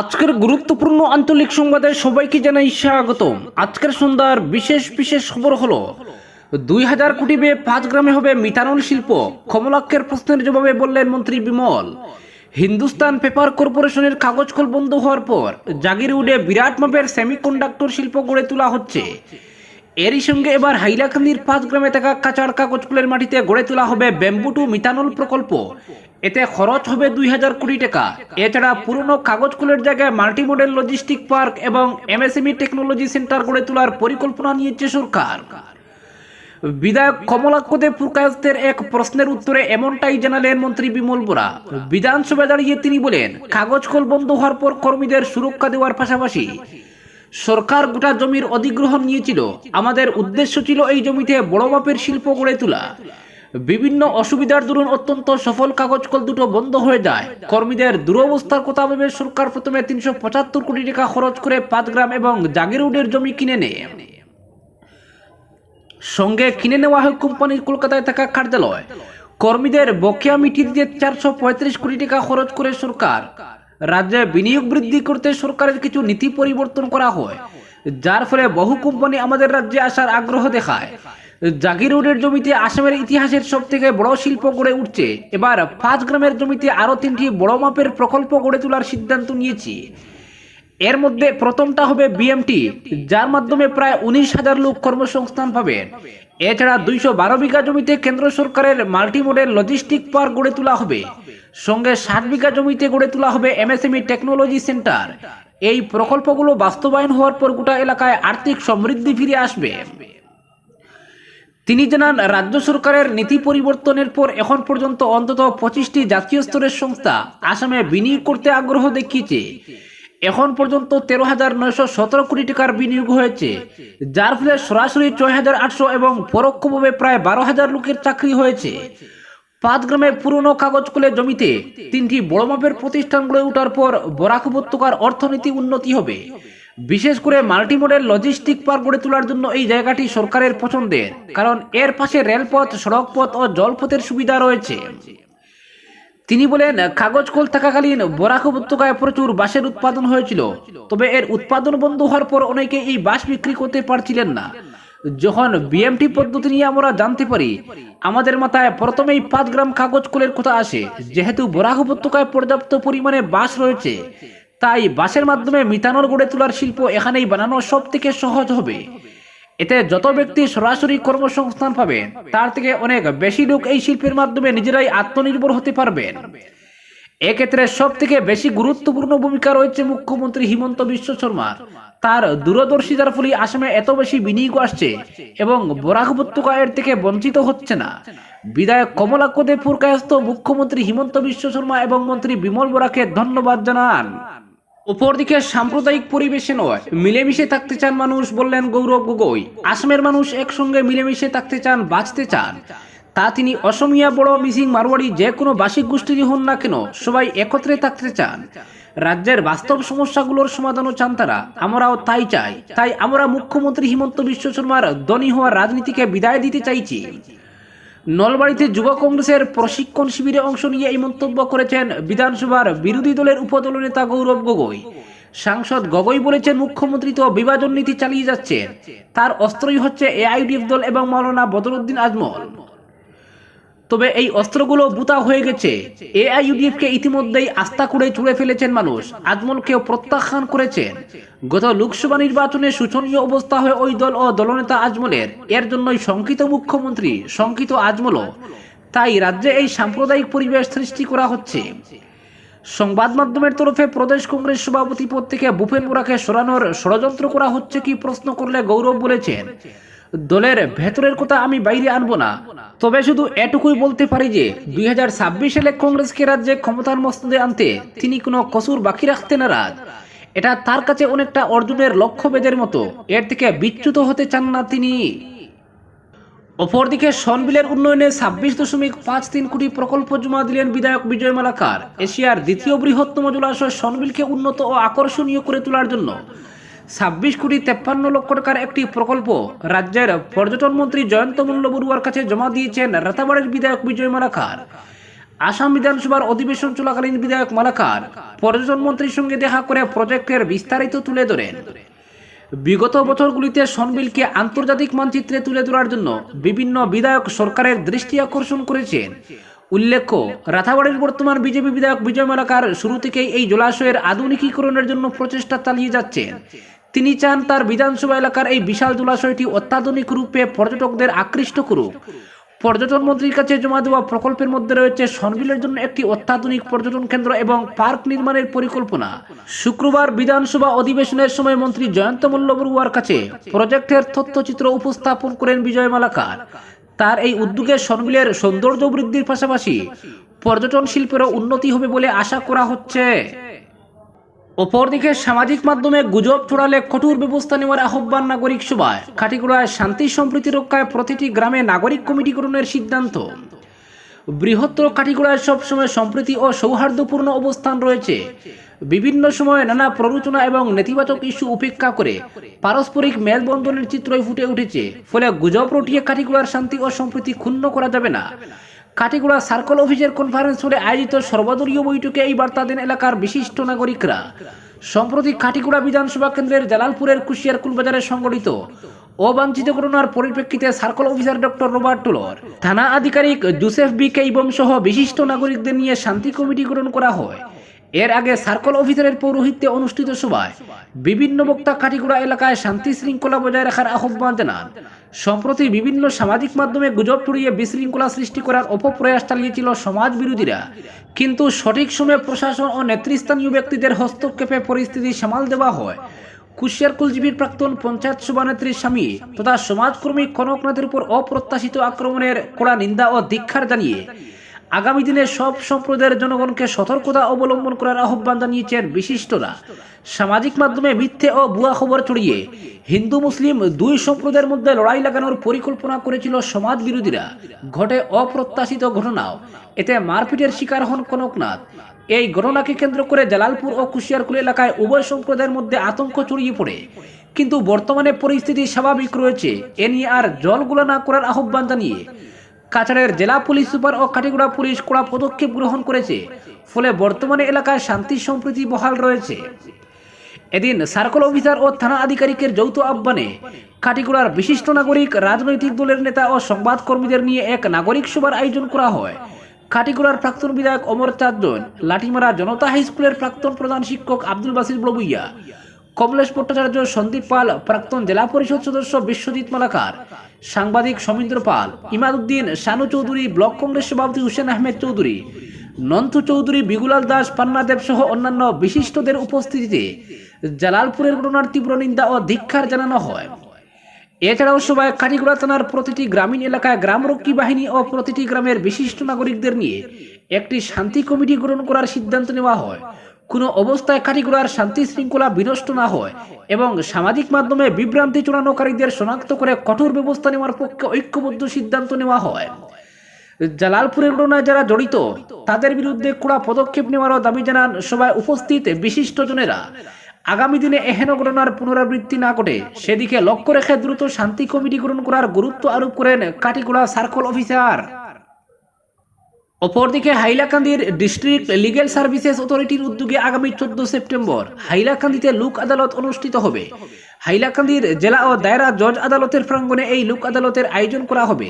আজকের গুরুত্বপূর্ণ আঞ্চলিক সংবাদে সবাইকে জানাই স্বাগত আজকের সন্ধ্যার বিশেষ বিশেষ খবর হলো, দুই হাজার কোটি ব্যয়ে পাঁচ গ্রামে হবে মিথানল শিল্প। কমলাক্ষের প্রশ্নের জবাবে বললেন মন্ত্রী বিমল। হিন্দুস্তান পেপার কর্পোরেশনের কাগজ কল বন্ধ হওয়ার পর জাগিরউডে বিরাট মাপের সেমিকন্ডাক্টর শিল্প গড়ে তোলা হচ্ছে। এরই সঙ্গে এবার হাইলাকান্দির পাঁচ গ্রামে থাকা কাঁচার কাগজ কলের মাটিতে গড়ে তোলা হবে ব্যাম্বুটু মিথানল প্রকল্প। এতে খরচ হবে দুই হাজার কোটি টাকা। এছাড়া পুরনো কাগজ কলের জায়গায় মাল্টি মডেল লজিস্টিক পার্ক এবং এমএসএমই টেকনোলজি সেন্টার গড়ে তোলার পরিকল্পনা নিয়েছে সরকার। বিধায়ক কমলাক্ষদে পুরকায়স্তের এক প্রশ্নের উত্তরে এমনটাই জানালেন মন্ত্রী বিমল বোরা। বিধানসভায় দাঁড়িয়ে তিনি বলেন, কাগজ কল বন্ধ হওয়ার পর কর্মীদের সুরক্ষা দেওয়ার পাশাপাশি সরকার গোটা জমির অধিগ্রহণ নিয়েছিল। আমাদের উদ্দেশ্য ছিল এই জমিতে বড় মাপের শিল্প গড়ে তোলা। বিভিন্ন অসুবিধার দরুন অত্যন্ত সফল কাগজ কল দুটো বন্ধ হয়ে যায়। কর্মীদের দুরবস্থার কথা ভেবে সরকার প্রথমে তিনশো পঁচাত্তর কোটি টাকা খরচ করে পাঁচগ্রাম এবং জাগিরউডের জমি কিনে নেয়। সঙ্গে কিনে নেওয়া হয় কোম্পানির কলকাতায় থাকা কার্যালয়। কর্মীদের বকেয়া মিটিয়ে দিতে চারশো পঁয়ত্রিশ কোটি টাকা খরচ করে সরকার। রাজ্যে বিনিয়োগ বৃদ্ধি করতে সরকারের কিছু নীতি পরিবর্তন করা হয়, যার ফলে বহু কোম্পানি আমাদের রাজ্যে আসার আগ্রহ দেখায়। জাগির রোডের জমিতে আসামের ইতিহাসের সব থেকে বড় শিল্প গড়ে উঠছে। এবার পাঁচ গ্রামের জমিতে আরও তিনটি বড় মাপের প্রকল্প গড়ে তোলার সিদ্ধান্ত নিয়েছি। এর মধ্যে প্রথমটা হবে বিএমটি যার মাধ্যমে প্রায় উনিশ হাজার লোক কর্মসংস্থান পাবেন। এছাড়া দুইশো বারো বিঘা জমিতে কেন্দ্র সরকারের মাল্টি মডেল লজিস্টিক পার্ক গড়ে তোলা হবে। সঙ্গে ষাট বিঘা জমিতে গড়ে তোলা হবে এমএসএমই টেকনোলজি সেন্টার। এই প্রকল্পগুলো বাস্তবায়ন হওয়ার পর গোটা এলাকায় আর্থিক সমৃদ্ধি ফিরে আসবে। তিনি জানান, রাজ্য সরকারের নীতি পরিবর্তনের পর এখন পর্যন্ত অন্তত পঁচিশটি জাতীয় স্তরের সংস্থা আসামে বিনিয়োগ করতে আগ্রহ দেখিয়েছে। এখন পর্যন্ত তেরো হাজার নয়শো সতেরো কোটি টাকার বিনিয়োগ হয়েছে, যার ফলে সরাসরি ছয় হাজার আটশো এবং পরোক্ষভাবে প্রায় বারো হাজার লোকের চাকরি হয়েছে। পাঁচ গ্রামে পুরনো কাগজ কলে জমিতে তিনটি বড় মাপের প্রতিষ্ঠান গড়ে ওঠার পর বরাক উপত্যকার অর্থনীতি উন্নতি হবে। বিশেষ করে মাল্টি মডেল লজিস্টিক পার্ক গড়ে তোলার জন্য এই জায়গাটি সরকারের পছন্দের। কারণ এর পাশে রেলপথ, সড়কপথ ও জলপথের সুবিধা রয়েছে। তিনি বলেন, কাগজ কল থাকাকালীন বরাক উপত্যকায় প্রচুর বাঁশের উৎপাদন হয়েছিল। তবে এর উৎপাদন বন্ধ হওয়ার পর অনেকে এই বাঁশ বিক্রি করতে পারছিলেন না। যখন বিএমটি পদ্ধতি নিয়ে আমরা জানতে পারি, আমাদের মাথায় প্রথমেই পাঁচ গ্রাম কাগজ কলের কথা আসে। যেহেতু বরাক উপত্যকায় পর্যাপ্ত পরিমাণে বাঁশ রয়েছে তাই বাঁশের মাধ্যমে মিথানল গড়ে তোলার শিল্প এখানেই বানানো সব থেকে সহজ হবে। এতে যত ব্যক্তি সরাসরি কর্মসংস্থান পাবেন তার থেকে অনেক বেশি লোক এই শিল্পের মাধ্যমে নিজেরাই আত্মনির্ভর হতে পারবেন। এক্ষেত্রে সব থেকে বেশি গুরুত্বপূর্ণ ভূমিকা রয়েছে মুখ্যমন্ত্রী হিমন্ত বিশ্ব শর্মা। তার দূরদর্শিতার ফলে আসামে এত বেশি বিনিয়োগ আসছে এবং বরাক উপত্যকা এর থেকে বঞ্চিত হচ্ছে না। বিধায়ক কমলাক্ষদে পুরকায়স্ত মুখ্যমন্ত্রী হিমন্ত বিশ্ব শর্মা এবং মন্ত্রী বিমল বোরাকে ধন্যবাদ জানান। অপরদিকে সাম্প্রদায়িক পরিবেশে নয়, মিলেমিশে থাকতে চান মানুষ বললেন গৌরব গগৈ। আসামের মানুষ একসঙ্গে মিলেমিশে থাকতে চান, বাঁচতে চান। তা তিনি অসমিয়া, বড়, মিসিং মারোয়াড়ি যে কোনো বাসিক গোষ্ঠীরই হন না কেন, সবাই একত্রে থাকতে চান। রাজ্যের বাস্তব সমস্যাগুলোর সমাধানও চান তারা। আমরাও তাই চাই। তাই আমরা মুখ্যমন্ত্রী হিমন্ত বিশ্ব শর্মার ধনী হওয়ার রাজনীতিকে বিদায় দিতে চাইছি। নলবাড়িতে যুব কংগ্রেসের প্রশিক্ষণ শিবিরে অংশ নিয়ে এই মন্তব্য করেছেন বিধানসভার বিরোধী দলের উপদল নেতা গৌরব গগৈ। সাংসদ গগৈ বলেছেন, মুখ্যমন্ত্রী তো বিভাজন নীতি চালিয়ে যাচ্ছেন। তার অস্ত্রই হচ্ছে এআইডিএফ দল এবং মাওলানা বদরুদ্দিন আজমল। তবে এই অস্ত্রগুলো বুতা হয়ে গেছে। এআইইউডিএফ কে ইতিমধ্যেই আস্থা করে ছুড়ে ফেলেছেন মানুষ। আজমলকেও প্রত্যাখ্যান করেছেন। গত লোকসভা নির্বাচনে শোচনীয় অবস্থা হয় ওই দল ও দলনেতা আজমলের। এর জন্যই শঙ্কিত মুখ্যমন্ত্রী শঙ্কিত আজমলও। তাই রাজ্যে এই সাম্প্রদায়িক পরিবেশ সৃষ্টি করা হচ্ছে। সংবাদ মাধ্যমের তরফে প্রদেশ কংগ্রেস সভাপতি পদ থেকে ভূপেন বোরাকে সরানোর ষড়যন্ত্র করা হচ্ছে কি প্রশ্ন করলে গৌরব বলেছেন। দলের ভেতরের কথা আমি বাইরে আনব না। তবে শুধু এটুকুই বলতে পারি যে, দুই সালে কংগ্রেসকে রাজ্যে ক্ষমতার মস্তদে আনতে তিনি কোনো কসুর বাকি রাখতে নারাজ। এটা তার কাছে অনেকটা অর্জুনের লক্ষ্যভেদের মতো। এর থেকে বিচ্যুত হতে চান না তিনি। অপরদিকে সনবিলের উন্নয়নে ছাব্বিশ দশমিক পাঁচ তিন কোটি প্রকল্প জমা দিলেন বিধায়ক বিজয় মালাকার। এশিয়ার দ্বিতীয় বৃহত্তম জলাশয় সনবিলকে উন্নত ও আকর্ষণীয় করে তোলার জন্য ছাব্বিশ কোটি তেপ্পান্ন লক্ষ টাকার একটি প্রকল্প। রাজ্যের পর্যটন মন্ত্রী জয়ন্ত মল্ল বড়ুয়ার কাছে জমা দিয়েছেন রাতাবাড়ির বিধায়ক বিজয় মালাকার। আসাম বিধানসভার অধিবেশন চলাকালীন বিধায়ক মালাকার পর্যটন মন্ত্রীর সঙ্গে দেখা করে প্রজেক্টের বিস্তারিত তুলে ধরেন। বিগত বছরগুলিতে সনবিলকে আন্তর্জাতিক মানচিত্রে তুলে ধরার জন্য বিভিন্ন বিধায়ক সরকারের দৃষ্টি আকর্ষণ করেছেন। উল্লেখ্য, রাথাবাড়ির বর্তমান বিজেপি বিধায়ক বিজয় মালাকার শুরু থেকেই এই জলাশয়ের আধুনিকীকরণের জন্য প্রচেষ্টা চালিয়ে যাচ্ছেন তিনি চান তার বিধানসভা এলাকার এই বিশাল জলাশয়টি অত্যাধুনিক রূপে পর্যটকদের আকৃষ্ট করুক। পর্যটন মন্ত্রীর কাছে জমা দেওয়া প্রকল্পের মধ্যে রয়েছে সনবিলের জন্য একটি অত্যাধুনিক পর্যটন কেন্দ্র এবং পার্ক নির্মাণের পরিকল্পনা। শুক্রবার বিধানসভা অধিবেশনের সময় মন্ত্রী জয়ন্ত মল্ল বড়ুয়ার কাছে প্রজেক্টের তথ্যচিত্র উপস্থাপন করেন বিজয় মালাকার। তার এই উদ্যোগে সনবিলের সৌন্দর্য বৃদ্ধির পাশাপাশি পর্যটন শিল্পেরও উন্নতি হবে বলে আশা করা হচ্ছে। অপরদিকে সামাজিক মাধ্যমে গুজব ছড়ালে কঠোর ব্যবস্থা নেওয়ার আহ্বান নাগরিক সভায়। খাটিগুড়ায় শান্তি সম্প্রীতি রক্ষায় প্রতিটি গ্রামে নাগরিক কমিটি গঠনের সিদ্ধান্ত। বৃহত্তর কাঠিগোড়ায় সবসময় সম্প্রীতি ও সৌহার্দ্যপূর্ণ অবস্থান রয়েছে। বিভিন্ন সময়ে নানা প্ররোচনা এবং নেতিবাচক ইস্যু উপেক্ষা করে পারস্পরিক মেলবন্ধনের চিত্রই ফুটে উঠেছে। ফলে গুজব রটিয়ে কাঠিগোড়ার শান্তি ও সম্প্রীতি ক্ষুণ্ণ করা যাবে না। কাটিগুড়া সার্কল অফিসের কনফারেন্স হলে আয়োজিত সর্বদলীয় বৈঠকে এই বার্তা দেন এলাকার বিশিষ্ট নাগরিকরা। সম্প্রতি কাটিগুড়া বিধানসভা কেন্দ্রের জালালপুরের কুশিয়ারকুল বাজারে সংগঠিত অবাঞ্ছিত ঘটনার পরিপ্রেক্ষিতে সার্কল অফিসার ডক্টর রবার্ট টুলর থানা আধিকারিক জোসেফ বি কেইবম সহ বিশিষ্ট নাগরিকদের নিয়ে শান্তি কমিটি গঠন করা হয়। এর আগে সার্কল অফিসারের পৌরোহিত্যে অনুষ্ঠিত সভায় বিভিন্ন বক্তা কাটিগুড়া এলাকায় শান্তি শৃঙ্খলা বজায় রাখার আহ্বান জানান। সম্প্রতি বিভিন্ন সামাজিক মাধ্যমে গুজব ছড়িয়ে বিশৃঙ্খলা সৃষ্টি করার অপপ্রয়াস চালিয়েছিল সমাজ বিরোধীরা। কিন্তু সঠিক সময়ে প্রশাসন ও নেতৃস্থানীয় ব্যক্তিদের হস্তক্ষেপে পরিস্থিতি সামাল দেওয়া হয়। কুশিয়ার কুলজীবীর প্রাক্তন পঞ্চায়েত সভানেত্রীর স্বামী তথা সমাজকর্মী কনকনাথের উপর অপ্রত্যাশিত আক্রমণের কড়া নিন্দা ও দীক্ষার জানিয়ে আগামী দিনে সব সম্প্রদায়ের জনগণকে সতর্কতা অবলম্বন করার আহ্বান জানিয়েছেন বিশিষ্টরা। সামাজিক মাধ্যমে মিথ্যে ও ভুয়া খবর ছড়িয়ে হিন্দু, মুসলিম দুই সম্প্রদায়ের মধ্যে লড়াই লাগানোর পরিকল্পনা করেছিল সমাজ বিরোধীরা। ঘটে অপ্রত্যাশিত ঘটনাও। এতে মারপিটের শিকার হন কনকনাথ। এই ঘটনাকে কেন্দ্র করে জালালপুর ও কুশিয়ারকুল এলাকায় উভয় সম্প্রদায়ের মধ্যে আতঙ্ক ছড়িয়ে পড়ে। কিন্তু বর্তমানে পরিস্থিতি স্বাভাবিক রয়েছে। এ নিয়ে আর জলগুলো না করার আহ্বান জানিয়ে কাছাড়ের জেলা পুলিশ সুপার ও কাটিগুড়া পুলিশ কড়া পদক্ষেপ গ্রহণ করেছে। ফলে বর্তমানে এলাকায় শান্তি সম্প্রীতি বহাল রয়েছে। এদিন সার্কল অফিসার ও থানা আধিকারিকের যৌথ আহ্বানে কাটিগুড়ার বিশিষ্ট নাগরিক, রাজনৈতিক দলের নেতা ও সংবাদকর্মীদের নিয়ে এক নাগরিক সভার আয়োজন করা হয়। কাটিগুড়ার প্রাক্তন বিধায়ক অমর চাঁদজন, লাঠিমারা জনতা হাই স্কুলের প্রাক্তন প্রধান শিক্ষক আব্দুল বাসির বড়বুইয়া কমলেশ ভট্টাচার্য সন্দীপ পাল, প্রাক্তন জেলা পরিষদ সদস্য বিশ্বজিৎ মালাকার। সাংবাদিক সমীন্দ্র পাল, ইমাদুদ্দিন শানু চৌধুরী, ব্লক কংগ্রেস সভাপতি হুসেন আহমেদ চৌধুরী নন্থু চৌধুরী, বিগুলাল দাস পান্নাদেব সহ অন্যান্য বিশিষ্টদের উপস্থিতিতে জালালপুরের ঘটনার তীব্র নিন্দা ও ধিক্ষার জানানো হয়। এছাড়াও সভায় কাটিগুড়া থানার প্রতিটি গ্রামীণ এলাকায় গ্রামরক্ষী বাহিনী ও প্রতিটি গ্রামের বিশিষ্ট নাগরিকদের নিয়ে একটি শান্তি কমিটি গঠন করার সিদ্ধান্ত নেওয়া হয়। কোনো অবস্থায় কাটিগুড়ার শান্তি শৃঙ্খলা বিনষ্ট না হয় এবং সামাজিক মাধ্যমে বিভ্রান্তি চড়ানোকারীদের শনাক্ত করে কঠোর ব্যবস্থা নেওয়ার পক্ষে ঐক্যবদ্ধ সিদ্ধান্ত নেওয়া হয়। জালালপুরের ঘটনায় যারা জড়িত, তাদের বিরুদ্ধে কড়া পদক্ষেপ নেওয়ারও দাবি জানান সভায় উপস্থিত বিশিষ্টজনেরা। আগামী দিনে এহেন ঘটনার পুনরাবৃত্তি না ঘটে, সেদিকে লক্ষ্য রেখে দ্রুত শান্তি কমিটি গ্রহণ করার গুরুত্ব আরোপ করেন কাটিগুড়া সার্কল অফিসার। অপরদিকে হাইলাকান্দির ডিস্ট্রিক্ট লিগেল সার্ভিসেস অথরিটির উদ্যোগে আগামী চোদ্দ সেপ্টেম্বর হাইলাকান্দিতে লোক আদালত অনুষ্ঠিত হবে। হাইলাকান্দির জেলা ও দায়রা জজ আদালতের প্রাঙ্গণে এই লোক আদালতের আয়োজন করা হবে।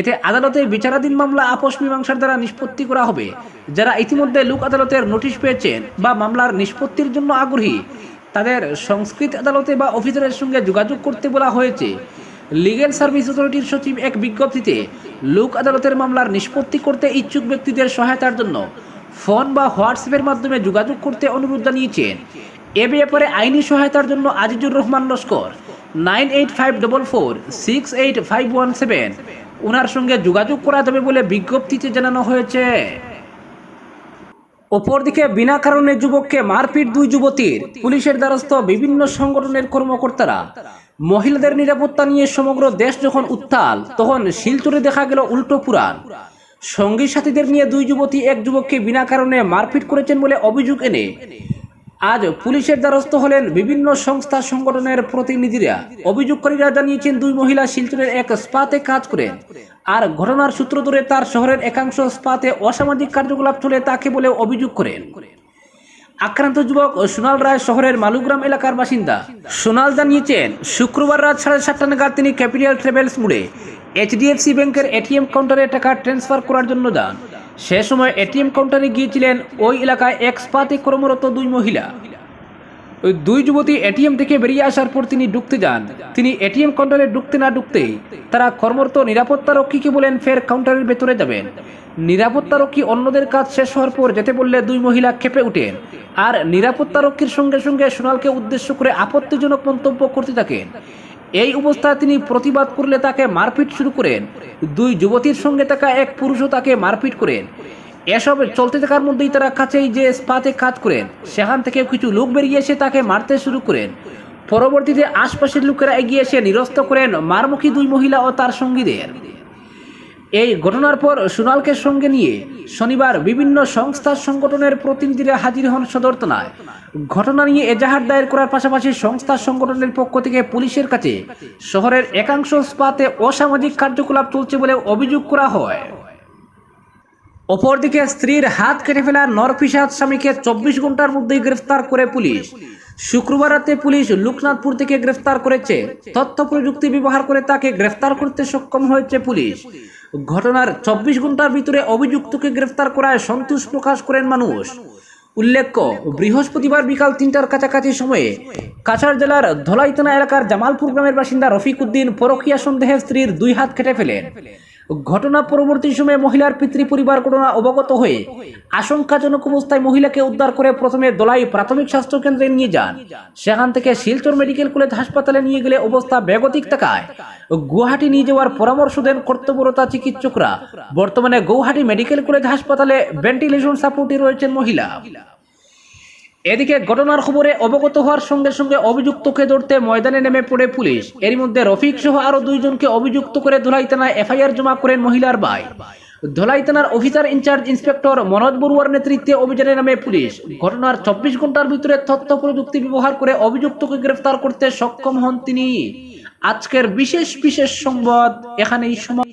এতে আদালতে বিচারাধীন মামলা আপোষ মীমাংসার দ্বারা নিষ্পত্তি করা হবে। যারা ইতিমধ্যে লোক আদালতের নোটিশ পেয়েছেন বা মামলার নিষ্পত্তির জন্য আগ্রহী, তাদের সংস্কৃত আদালতে বা অফিসারের সঙ্গে যোগাযোগ করতে বলা হয়েছে। লিগ্যাল সার্ভিস অথরিটির সচিব এক বিজ্ঞপ্তিতে, লোক আদালতের মামলার নিষ্পত্তি করতে ইচ্ছুক ব্যক্তিদের সহায়তার জন্য ফোন বা হোয়াটসঅ্যাপের মাধ্যমে যোগাযোগ করতে অনুরোধ জানিয়েছেন। এ ব্যাপারে আইনি সহায়তার জন্য Azizur Rahman Laskar, nine eight five double four, six eight five one seven. ওনার সঙ্গে যোগাযোগ করা যাবে বলে বিজ্ঞপ্তিতে জানানো হয়েছে। অপরদিকে, বিনা কারণে যুবককে মারপিট দুই যুবতীর। পুলিশের দ্বারস্থ বিভিন্ন সংগঠনের কর্মকর্তারা মহিলাদের নিরাপত্তা নিয়ে সমগ্র দেশ যখন উত্তাল, তখন শিলচরে দেখা গেল উল্টো পুরাণ। সঙ্গী সাথীদের নিয়ে দুই যুবতী এক যুবককে বিনা কারণে মারপিট করেছেন বলে অভিযোগ এনে আজ পুলিশের দ্বারস্থ হলেন বিভিন্ন সংস্থা সংগঠনের প্রতিনিধিরা। অভিযোগকারীরা জানিয়েছেন, দুই মহিলা শিলচরের এক স্পাতে কাজ করেন। আর ঘটনার সূত্র ধরে তার শহরের একাংশ স্পাতে অসামাজিক কার্যকলাপ চলে তাকে বলে অভিযোগ করেন। আক্রান্ত যুবক সোনাল রায় শহরের মালুগ্রাম এলাকার বাসিন্দা। সোনাল জানিয়েছেন, শুক্রবার রাত সাড়ে সাতটা নাগাদ তিনি ক্যাপিটাল ট্রাভেলস মোড়ে এইচডিএফসি ব্যাংকের এটিএম কাউন্টারে টাকা ট্রান্সফার করার জন্য যান। সে সময় এটিএম কাউন্টারে গিয়েছিলেন ওই এলাকায় এক স্পাতে কর্মরত দুই মহিলা। ওই দুই যুবতী এটিএম থেকে বেরিয়ে আসার পর তিনি ঢুকতে যান। তিনি এটিএম কাউন্টারে ঢুকতে না ঢুকতেই তারা কর্মরত নিরাপত্তারক্ষীকে বলেন, ফের কাউন্টারের ভেতরে যাবেন। নিরাপত্তারক্ষী অন্যদের কাজ শেষ হওয়ার পর যেতে বললে দুই মহিলা খেপে উঠেন। আর নিরাপত্তারক্ষীর সঙ্গে সঙ্গে সোনালকে উদ্দেশ্য করে আপত্তিজনক মন্তব্য করতে থাকেন। এই অবস্থায় তিনি প্রতিবাদ করলে তাকে মারপিট শুরু করেন। দুই যুবতীর সঙ্গে থাকা এক পুরুষও তাকে মারপিট করেন। এসব চলতে থাকার মধ্যেই তারা কাছেই যে স্পাতে কাজ করেন, সেখান থেকে কিছু লোক বেরিয়ে এসে তাকে মারতে শুরু করেন। পরবর্তীতে আশপাশের লোকেরা এগিয়ে এসে নিরস্ত করেন মারমুখী দুই মহিলা ও তার সঙ্গীদের। এই ঘটনার পর সোনালকে সঙ্গে নিয়ে শনিবার বিভিন্ন সংস্থা সংগঠনের প্রতিনিধিরা হাজির হন সদর থানায়। ঘটনা নিয়ে এজাহার দায়ের করার পাশাপাশি সংস্থা সংগঠনের পক্ষ থেকে পুলিশের কাছে শহরের একাংশ স্পাতে অসামাজিক কার্যকলাপ চলছে বলে অভিযোগ করা হয়। অপরদিকে স্ত্রীর হাত কেটে ফেলা নরফিসাদ স্বামীকে চব্বিশ ঘণ্টার মধ্যেই গ্রেফতার করে পুলিশ। শুক্রবার রাতে পুলিশ লোকনাথপুর থেকে গ্রেফতার করেছে। তথ্য প্রযুক্তি ব্যবহার করে তাকে গ্রেফতার করতে সক্ষম হয়েছে পুলিশ। ঘটনার চব্বিশ ঘণ্টার ভিতরে অভিযুক্তকে গ্রেফতার করায় সন্তোষ প্রকাশ করেন মানুষ। উল্লেখ্য, বৃহস্পতিবার বিকাল তিনটার কাছাকাছি সময়ে কাছাড় জেলার ধলাইতনা এলাকার জামালপুর গ্রামের বাসিন্দা রফিক উদ্দিন পরকিয়া সন্দেহে স্ত্রীর দুই হাত কেটে ফেলেন। ঘটনা পরবর্তী সময়ে মহিলার পিতৃ পরিবার ঘটনা অবগত হয়ে আশঙ্কাজনক অবস্থায় মহিলাকে উদ্ধার করে প্রথমে দলাই প্রাথমিক স্বাস্থ্য কেন্দ্রে নিয়ে যান। সেখান থেকে শিলচর মেডিকেল কলেজ হাসপাতালে নিয়ে গেলে অবস্থা বেগতিক থাকায় গুয়াহাটি নিয়ে যাওয়ার পরামর্শ দেন কর্তব্যরতা চিকিৎসকরা। বর্তমানে গৌহাটি মেডিকেল কলেজ হাসপাতালে ভেন্টিলেশন সাপোর্টে রয়েছেন মহিলা। এদিকে ঘটনার খবরে অবগত হওয়ার সঙ্গে সঙ্গে অভিযুক্তকে ধরতে ময়দানে নেমে পড়ে পুলিশ। এর মধ্যে রফিক সহ আরও দুইজনকে অভিযুক্ত করে ধুলাই থানায় এফআইআর জমা করেন মহিলার ভাই। ধলাই থানার officer in charge inspector Manoj বড়ুয়ার নেতৃত্বে অভিযানে নামে পুলিশ। ঘটনার চব্বিশ ঘণ্টার ভিতরে তথ্য প্রযুক্তি ব্যবহার করে অভিযুক্তকে গ্রেফতার করতে সক্ষম হন তিনি। আজকের বিশেষ বিশেষ সংবাদ এখানেই সময়